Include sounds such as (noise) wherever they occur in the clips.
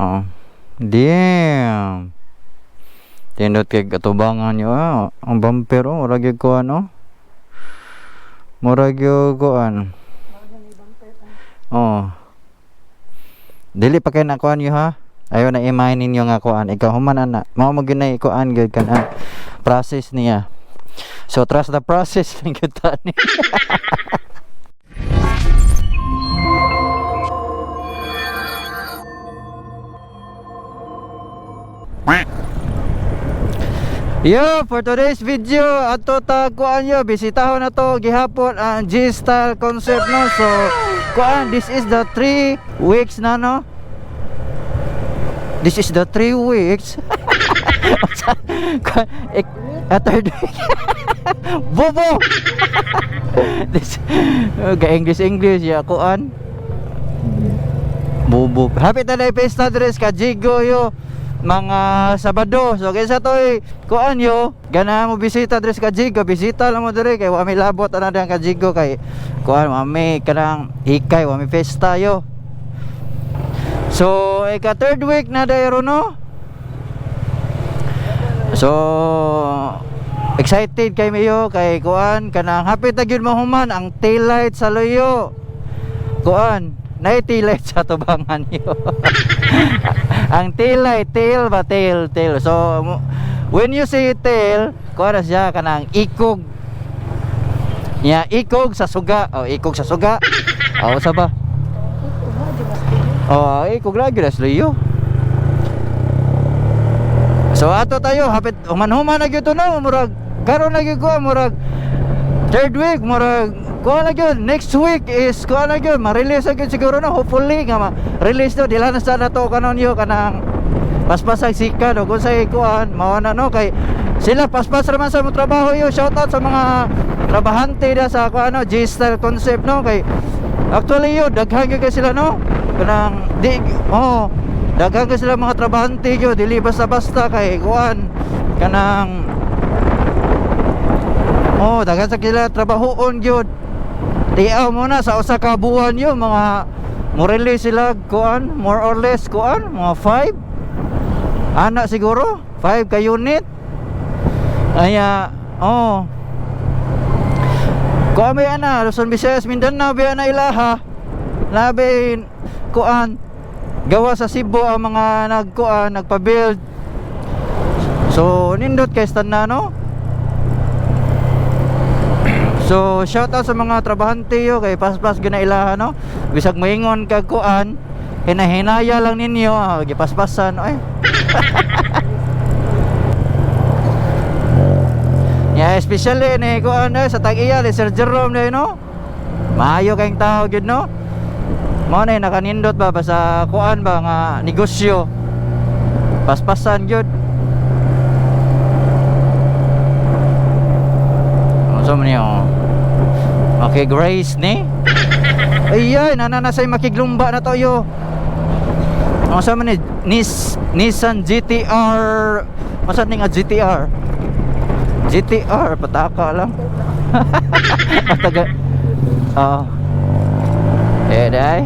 Oh. Damn. Tindot kay katubangan nyo ah. Ang bumper oh, murag yung kuhan oh. Murag yung kuhan. Oh. Dili pa kay nakuan nyo ha. Ayaw na imahin ninyo nga kuan. Ikaw human na. Mao mo gyud na ikuan gyud kan ah, process niya. So trust the process (laughs) ng kita ni. (laughs) Yo, for today's video, ato ta kuan yo, bisitahon na to gihapon ang G-style concept no. So, kuan, this is the 3 weeks na no. This is the 3 weeks. kuan, ik, third week. Bobo. (laughs) this ga English English ya kuan. Bobo. Happy ta na pesta dress ka Jigo yo mga Sabado. So kaysa to eh, kuan yo, gana mo bisita dres ka Jigo, bisita lang mo dire kay wa mi labot ana diyan ka Jigo kay kuan wa mi kanang hikay wa mi pesta yo. So ika third week na dayro no. So excited kay mayo kay kuan kanang happy ta mahuman ang tail light sa loyo. Kuan, tail light sa tubangan yo. (laughs) ang tail light, tail ba tail, tail. So when you say tail, kuan na siya kanang ikog. Ya, ikog sa suga. Oh, ikog sa suga. Oh, sa ba? Oh, ikog lagi na sloyo. So ato tayo hapit human-human na gyud to no murag karon na ko murag third week murag kuha na gyud next week is kuha na gyud ma-release na gyud siguro no? Hopefully nga ma-release to. Dila na sa nato kanon yo kanang paspasang sika no? Kung sa kuan mao na no? Kay sila paspas raman sa mo trabaho yo. Shout out sa mga trabahante da sa kuan no? G-style concept no? Kay actually yo daghan gyud kay sila no? Kanang di oh daghan kay sila mga trabahante yo. Dili basta-basta kay kuan kanang Oh, daghan sa kila trabahoon gyud. Tiaw mo na sa usa ka buwan yo mga morely sila kuan more or less kuan mga 5 ana siguro 5 ka unit. Aya oh. Kuan may ana Luzon Visayas Mindanao biya na ilaha. Labi kuan. Gawa sa Cebu ang mga nagkuan nagpa-build. So nindot kay stand na no So shout out sa mga trabahante yo kay paspas gina ilaha no. Bisag moingon kag kuan, hinahinaya lang ninyo, ah, gipaspasan oy. (laughs) yeah, especially ni kuan eh, sa tag-iya ni Sir Jerome na no. Maayo kayong tao gyud no. Mao na nakanindot ba ba sa kuan ba nga negosyo. Paspasan gyud. Ano man niyo? Okay, Grace ni. Ayan, nananasay makiglumba na tayo. Ano sa man ni Nis, Nissan GTR. Masa ni nga GTR? GTR pataka lang. (laughs) Pataga. Oh. Eh dai.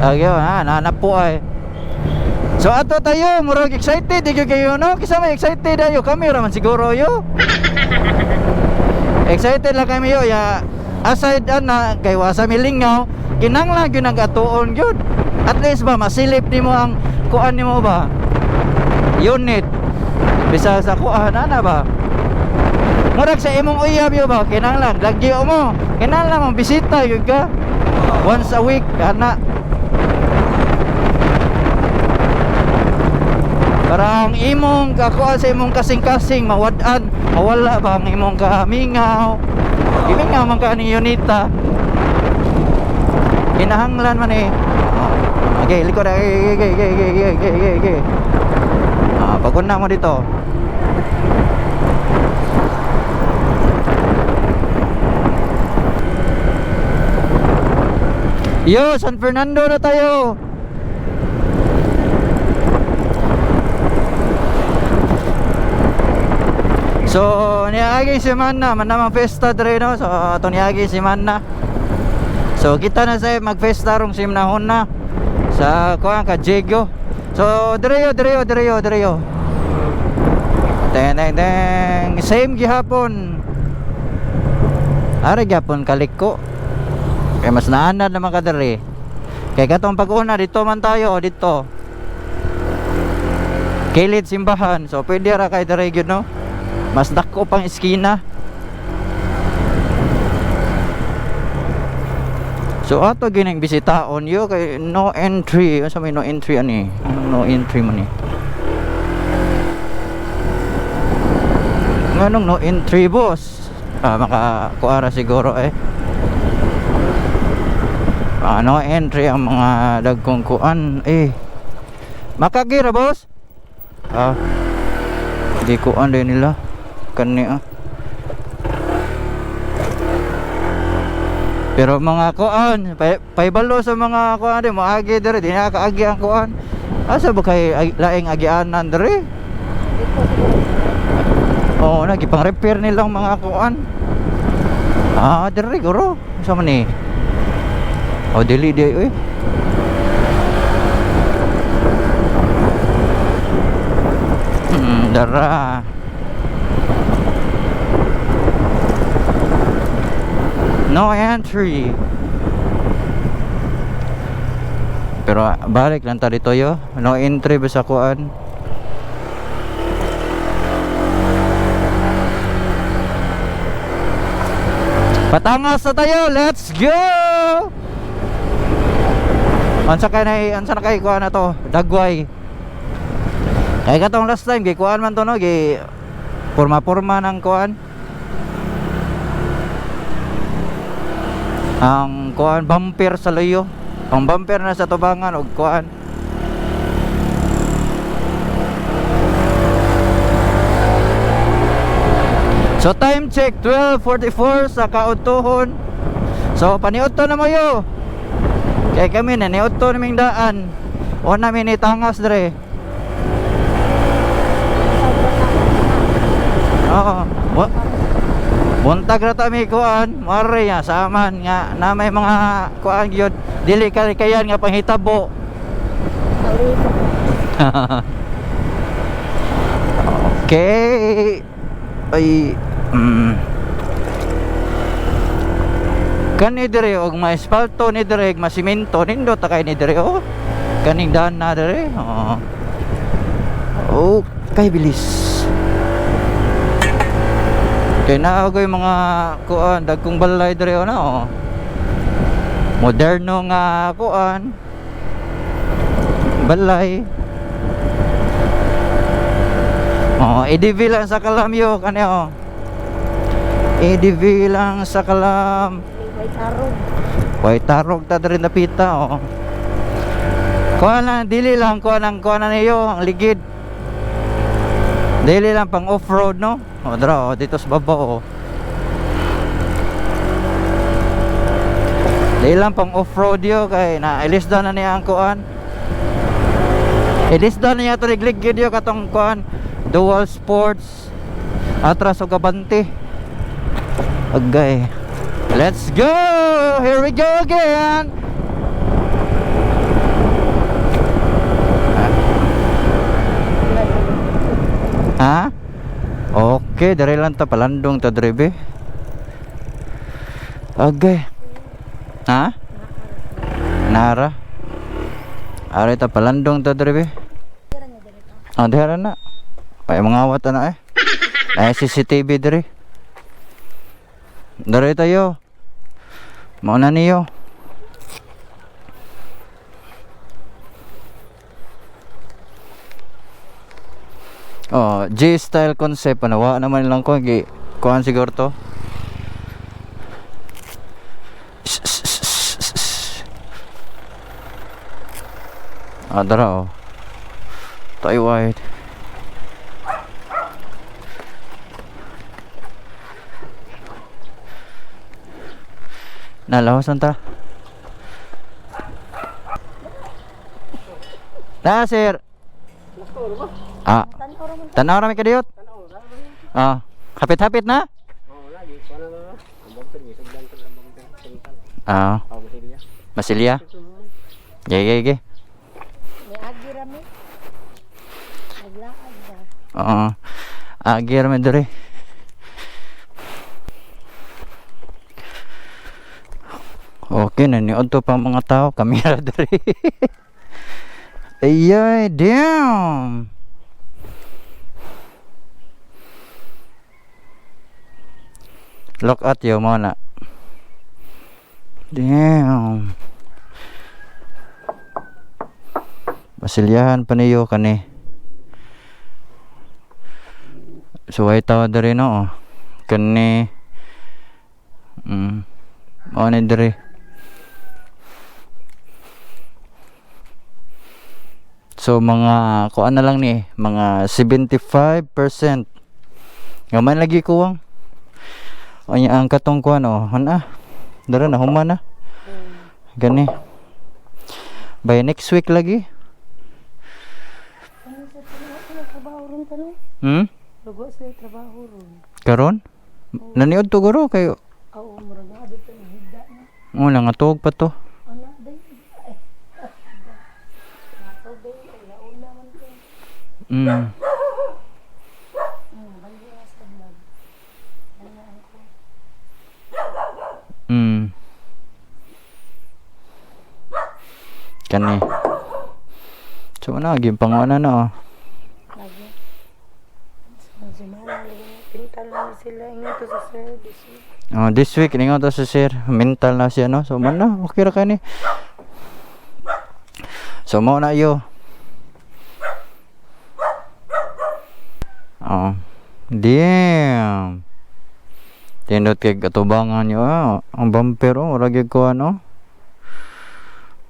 Agyo ha, nanap po ay. So ato tayo, murag excited di kayo no? Kisa may excited ayo kami raman siguro yo. Excited lang kami yo ya. Aside ana kay wasa milingaw, kinanglan gyud nagatuon gyud. At least ba masilip nimo ang kuan nimo ba? Unit. Bisa sa kuan ana ba? Murag sa imong uyab yo ba kinanglan lagyo mo. Kinanglan mo bisita gyud ka. Once a week ana. Para ang imong kakuha sa imong kasing-kasing mawad-an, mawala ba ang imong kamingaw. Imingaw man ka ni Yunita. Kinahanglan man eh. Oh, Okay, likod na. Okay, okay, okay, okay, okay, okay, okay. Ah, paguna mo dito. Yo, San Fernando na tayo. So, niaging semana man namang festa dre no. So, ato niaging semana. So, kita na sa magfesta rong simnahon na. Sa kuan ka Jego. So direyo direyo direyo direyo. Teng teng teng. Same gihapon. Ara gihapon kaliko. Kay mas naanad naman ka diri. Kay katong pag-una dito man tayo dito. Kilid simbahan. So pwede ra kay gyud no. Mas dako pang iskina. So ato gining bisitaon yo kay no entry, asa may no entry ani? No entry man ni? Nganong no entry boss? Ah maka kuara siguro eh. Ah, no entry ang mga dagkong kuan eh. Makagira boss? Ah. Di kuan din nila. Kani ah. Pero mga kuan, pay, sa mga kuan di mo agi diri, di na kaagi ang kuan. Asa ba kay ag- laing agianan diri? Oo, nagi pang repair nilang mga kuan. Ah, diri guro. Sa man ni? Oh, dili di uy. Hmm, dara. No entry. Pero ah, balik lang ta dito yo. No entry ba sa kuan? Patangas na tayo. Let's go. Ansa kay na ansa na kay kuan na to? Dagway. Kay katong last time gi kuan man to no gi porma-porma ng kuan. Ang kuan bumper sa layo ang bumper na sa tubangan og kuan So time check 12:44 sa kaudtohon. So paniudto na mayo. Kay kami na niudto naming daan. O namin ni tangas dre. Oo. Wa- Buntag na tami kuan, mare nga saman nga na may mga kuan gyud dili kay kayan nga panghitabo. (laughs) okay. Ay mm. Kani dire og may espalto ni dire ug masimento nindo ta kay ni dire oh. Kaning daan na dire. Oo. Oh, kay bilis. Kay naa ko yung mga kuan dagkong balay dire na oh. Moderno nga kuan. Balay. Oh, EDV lang sa kalamyo kani oh. EDV lang sa kalam. May tarong. Way tarog ta diri napita oh. Kuan lang dili lang kuan ang kuan niyo ang ligid. Dili lang pang off-road no. O dra oh, dito sa baba oh. Dili lang pang off-road yo kay na ilis daw na niya ang kuan. Ilis daw niya to ligid yo katong kuan dual sports atras o kabante. Agay. Let's go! Here we go again! Ha? Okay, dari lang ta palandong ta drebe. Okay. Ha? Nara. Ari ta palandong ta drebe. Ah, dihara na. Pay mga awat na eh. Ay CCTV diri. Dari tayo. Mauna niyo. Oh, J-style concept ano, wa naman lang ko gi kuan siguro to. Ah, dara oh. Tayo wide. Nalawasan ta. Na, sir. Ah. Tanaw ra mi. Ah. Hapit-hapit na? Ah. Masilia. Gay ya ya Ni agir mi. Naglaag oke Oo. Agir mi. Okay pa mga tao, kamera dere. iya damn! Look at you muna. Damn. Basilyahan pa niyo kani. Suway tawa diri no. Kani. Mm. Mao ni diri. So mga kuan na lang ni, mga 75%. Ngaman lagi kuwang. Anya ang katong kuan oh, hana. Dara na human na. Gani. By next week lagi. Hmm? Lugo sa trabaho ron. Karon? Naniod to guro kay Oo, murag nga dito na higda na. mo nangatog pa to. Anak day, ay. Nato day, ay launa man ko. Mm. Hmm, bali nga sa vlog. Ano ako? Mm. Kani. So na gyud panguna na oh. Lagi. So. Pintal lang sila. Ingat sa service. Oh, this week ningo to sa sir, mental na siya no. So man na okay ra kani. So mo na yo. Oh. Damn. Tindot kay katubangan nyo ah. Ang bumper oh, murag yung kuhan oh.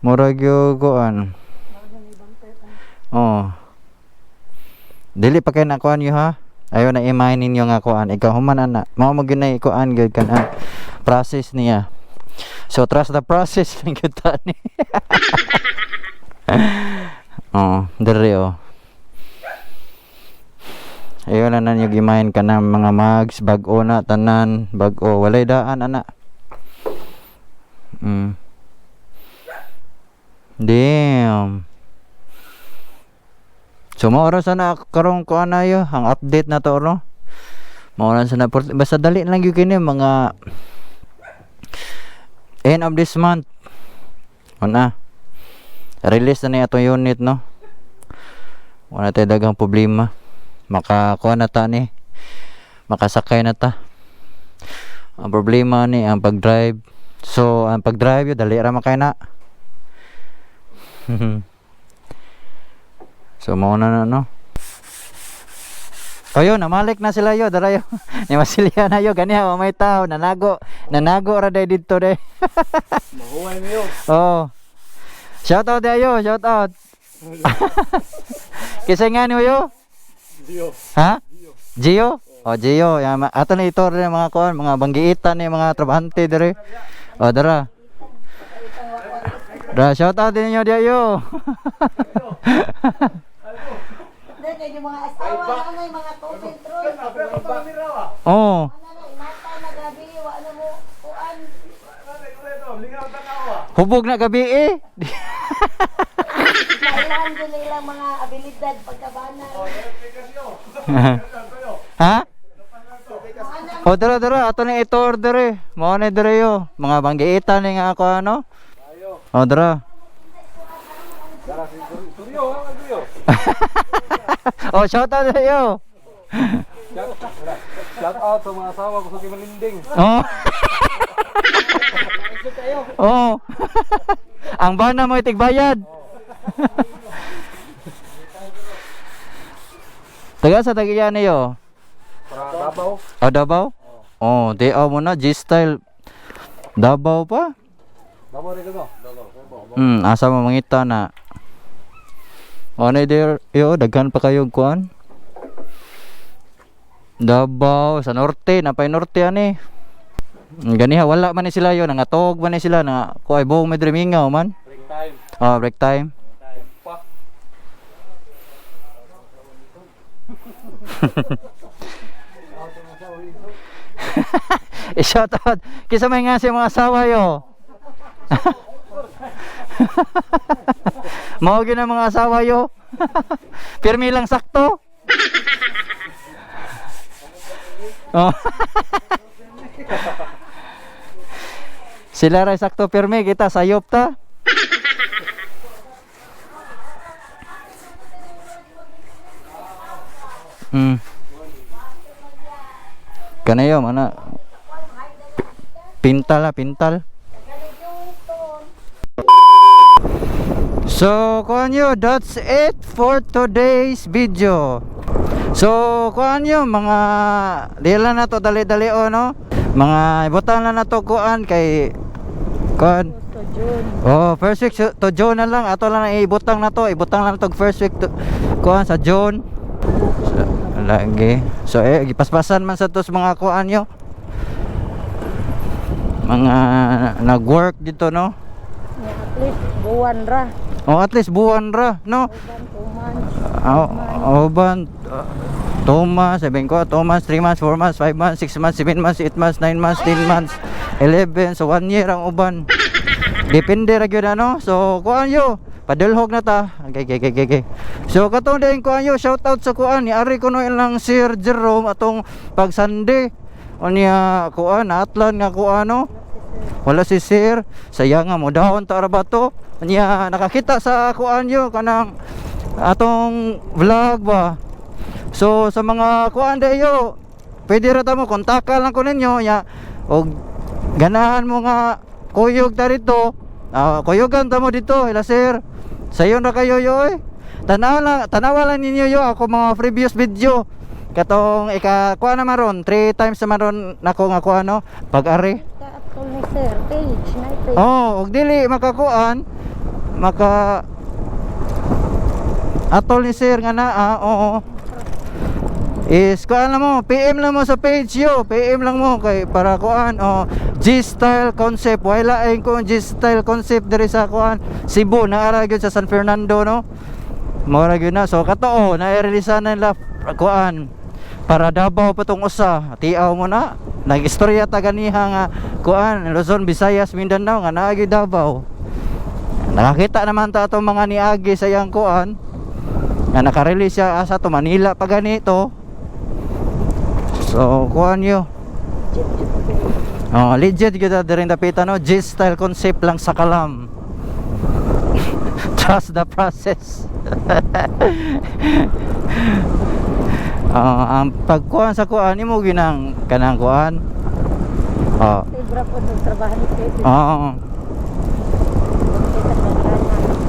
Murag yung pa. Oh. Dili pa kay nakuan yo ha. Ayaw na imahin ninyo nga kuan. Ikaw human ana. Mao mo gyud na kuan gyud kan ang process niya. So trust the process lang gyud ta ni. oh, dere oh. Ayaw na nanyo gimahin ka ng mga mags, bag-o na, tanan, bag-o. Walay daan, ana. Mm. Damn. So maoras na karong ko na yo ang update na to no. Maoras na por- basta dali lang gyud kini mga end of this month. Una. Release na ni atong unit no. Wala tayo dagang problema. Makakuha na ta ni. Makasakay na ta. Ang problema ni ang pag-drive. So ang pag-drive yo dali ra makay na. So mo na na no. Ayo namalik na sila yo darayo. (laughs) Ni masilya na yo ganiha wa may tao nanago. Nanago ra day didto day. (laughs) Mahuway mo yun. oh. Shout out dayo, shout out. (laughs) Kisay nga niyo yo? Dio. Ha? Gio? Oh, Gio. Ya, ma- ato na ito rin mga kuan, mga banggiitan ni mga trabahante dire. Oh, dara. Dara, shout out din niyo. Dahil kayo yung mga asawa na ano yung mga oh. Ano na, na wa ano mo, kuan. Hubog na gabi eh. Kailangan din nilang mga abilidad pagkabana. ha? O dara dara ato ni ito order eh. Mao ni dire yo. Mga banggiitan ni nga ako ano. O dara. Suryo, (laughs) ang suryo. o shout out sa iyo. Shout out sa mga asawa ko sa Kimalinding. Oh. (laughs) oh. (laughs) Ang bana mo itigbayad. Taga sa tagiyan niyo. Para Davao. Oh, Davao? Oh, di mo na G-style. Davao pa? Davao rin ko. Davao. Hmm, asa mo mangita na. Ano there, yo, daghan pa kayo kuan? Davao sa norte, napay norte ani. Ganiha wala man ni sila yo, nangatog man ni sila na kuay buong medremingaw man. Break time. Oh, break time. I-shout (laughs) out. Kisa may nga si mga asawa yo. (laughs) Mao gyud ang mga asawa yo. (laughs) Pirmi lang sakto. (laughs) Oh. Sila rin sakto pirmi kita sayop ta. Hmm. Kanayo mana pintal lah pintal. So, kuhan nyo, that's it for today's video. So, kuhan nyo, mga, di lang na to dali-dali o, no? Mga, ibutan lang na to kuhan kay, kuhan, oh, first week to June na lang, ato lang na ibutang na to, ibutang lang to first week to, kuhan sa June. So, lagi. So, eh, gipaspasan man sa to sa mga kuhan nyo. Mga, nag-work dito, no? At least buwan ra. Oh, at least buwan ra, no? Two months. Oh, Oban, uh, 2 months, sabihin ko, 2 months, 3 months, 4 months, 5 months, 6 months, 7 months, 8 months, 9 months, 10 months, 11, so 1 year ang uban. Depende ra gyud ano. So, kuan yo, padulhog na ta. Okay, okay, okay, okay. So, katong din kuan yo, shout out sa kuan ni Ari kuno ilang Sir Jerome atong pag Sunday. O niya kuan, atlan nga kuano. Wala si Sir, sayang mo dahon ta ra ba to? Niya nakakita sa kuan yo kanang atong vlog ba. So sa mga kuan dayo, pwede ra ta mo kontakan lang ko ninyo ya og ganahan mo nga kuyog ta rito. Ah, kuyogan ta mo dito, ila sir. Sayo na kayo yo eh. Tanaw lang, ninyo yo ako mga previous video. Katong ika kuan na maron, 3 times na maron nako nga kuan no, pag-ari. Kaatol ni sir, page, na. Oh, og dili makakuan maka atol ni sir nga naa, oo. Is kuan lang mo, PM lang mo sa page yo, PM lang mo kay para kuan oh G-style concept. Wala ay ko G-style concept diri sa kuan Cebu na ara sa San Fernando no. Mora gyud na so kato oh, na-release na nila kuan para Davao pa tong usa. Tiaw mo na. Nag-istorya ta ganiha nga kuan Luzon, Visayas, Mindanao nga naa gyud Davao. Nakakita naman ta atong mga niagi sa yang kuan nga naka-release siya asa to Manila pa ganito. So kuan yo. Oh, legit gyud diri dapita no, G-style concept lang sa kalam. (laughs) Trust the process. (laughs) Ah, ang pagkuan sa kuan imo ginang kanang kuan. Oh. Po ng trabaho ni Pete. Oo.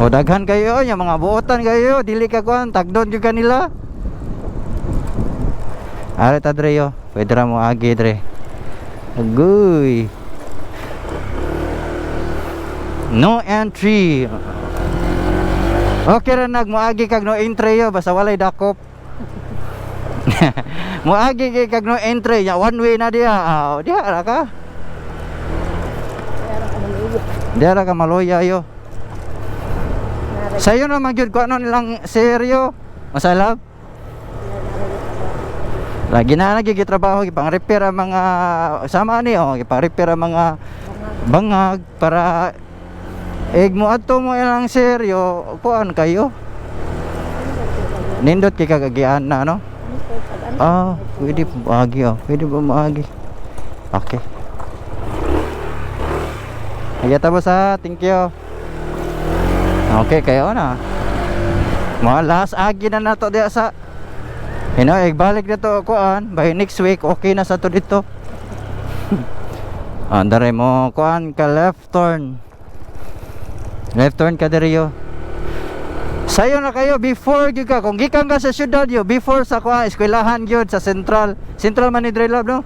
O daghan kayo nya mga buotan kayo, dili ka kuan tagdon jud kanila. Are ta dre yo, pwede ra mo agi dre. Agoy. No entry. Okay ra nag moagi kag no entry yo basta walay dakop. Moagi kay kag no entry nya one way na diha. Ah, diha ra ka. Diha ra ka maloya yo. Sayo na magyud ko ano nilang seryo. Masalab. Lagi na lagi trabaho gipang repair ang mga sama ni oh, gipang repair ang mga bangag para eg mo adto mo ilang seryo kuan kayo. Nindot kay kagagian na no. Ano po, pag ano? Ah, pwede po maagi oh. Pwede po maagi. Okay. Nagyata po sa thank you. Okay, kayo na. Mga last agi na nato diya sa You know, balik na to kuan by next week okay na sa to dito. (laughs) Andare mo kuan ka left turn. Left turn ka diri yo. Sayo na kayo before gyud ka kung gikan ka sa syudad yo before sa kuan eskwelahan gyud sa Central Central man ni Love no?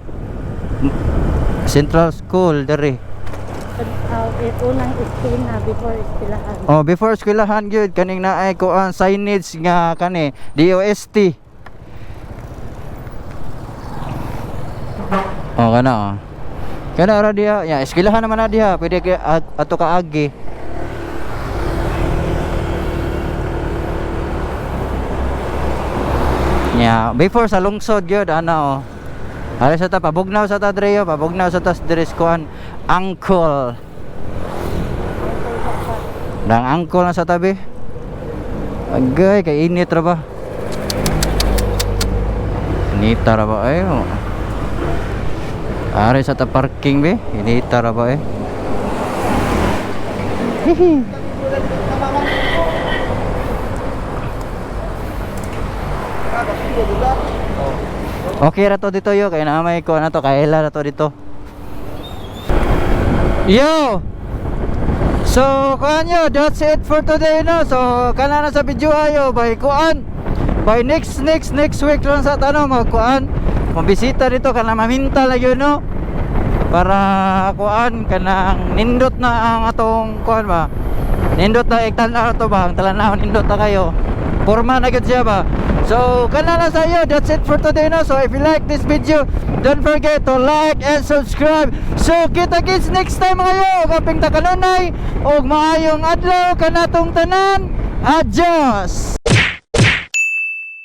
Central School diri. Uh, unang before. Oh, before eskwelahan gyud kaning naay kuan signage nga kani DOST. Oh, kana oh. Kana ra diha, ya eskwelahan naman na diha, pwede ato ka Yeah, before sa lungsod gyud ana oh. Ari sa ta pabugnaw sa ta Dreo, pabugnaw sa ta dres kuan angkol. Dang angkol na sa tabi. Agay, kay init ra ba? Init ra ba? Ay, oh. Ari sa ta parking be, inita ra ba eh. (laughs) Okay ra to dito yo kay naamay ko na to kaila na to dito. Yo. So kanyo that's it for today no. So kana na sa video ayo by kuan. By next next next week lang sa tanong magkuan. Mabisita dito kana maminta lagi no. Para kuan kanang nindot na ang atong kuan ba. Nindot na iktan-aw to ba? Ang talanaw nindot na kayo. Forma na gid siya ba? So, kana na sa iyo. That's it for today no. So, if you like this video, don't forget to like and subscribe. So, kita kits next time kayo. Kaping takanunay og maayong adlaw kanatong tanan. Adios.